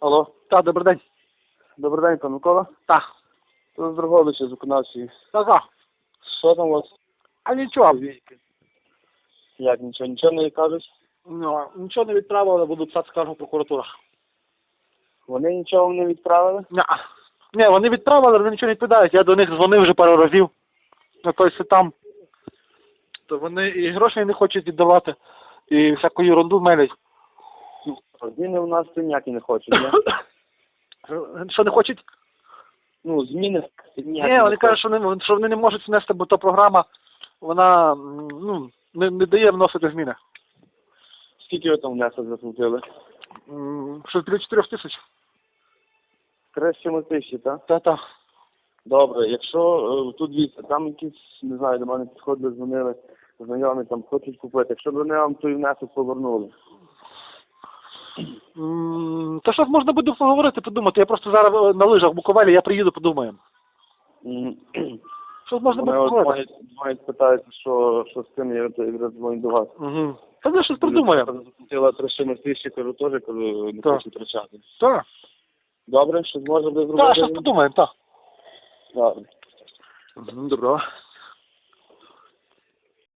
Алло, Так, добрий день. добрий день, пан Микола. Так. Тут з Дрогобича, з виконавчої. Так, так. Що там у вас? А нічого. Як, нічого, нічого не кажуть? Ну, нічого не відправили, буду писати скаргу прокуратура. Вони нічого не відправили? Ні, Ні, вони відправили, але вони нічого не відповідають. Я до них дзвонив вже пару разів. Ну, тобто там. То вони і грошей не хочуть віддавати, і всяку ерунду мелять. Зміни у нас ніякі не хочуть, ні? Що не хочуть? Ну, зміни ніякі Ні, вони кажуть, що вони, що вони не можуть внести, бо то програма, вона ну, не, не дає вносити зміни. Скільки ви там внесок заплатили? М, Що біля 4 тисяч. Три сіми тисячі, так? Та-та. Добре, якщо е, тут дивіться, там якісь, не знаю, до мене підходили, дзвонили, знайомі там хочуть купити. Якщо б вони вам той внесок повернули. М, Та що можна буде поговорити, подумати. Я просто зараз е, на лижах в Буковелі, я приїду, подумаємо. М, Що можна Вони буде от поговорити? дзвонять, дзвонять, питаються, що, що з цим, я якраз дзвоню до вас. Угу. Та ми щось придумаємо. Заплатила три сіми кажу, теж, кажу, не Так. хочу втрачати. Так, Добре, що зможе би так, зробити? щось подумаємо, так. Добре. Добре.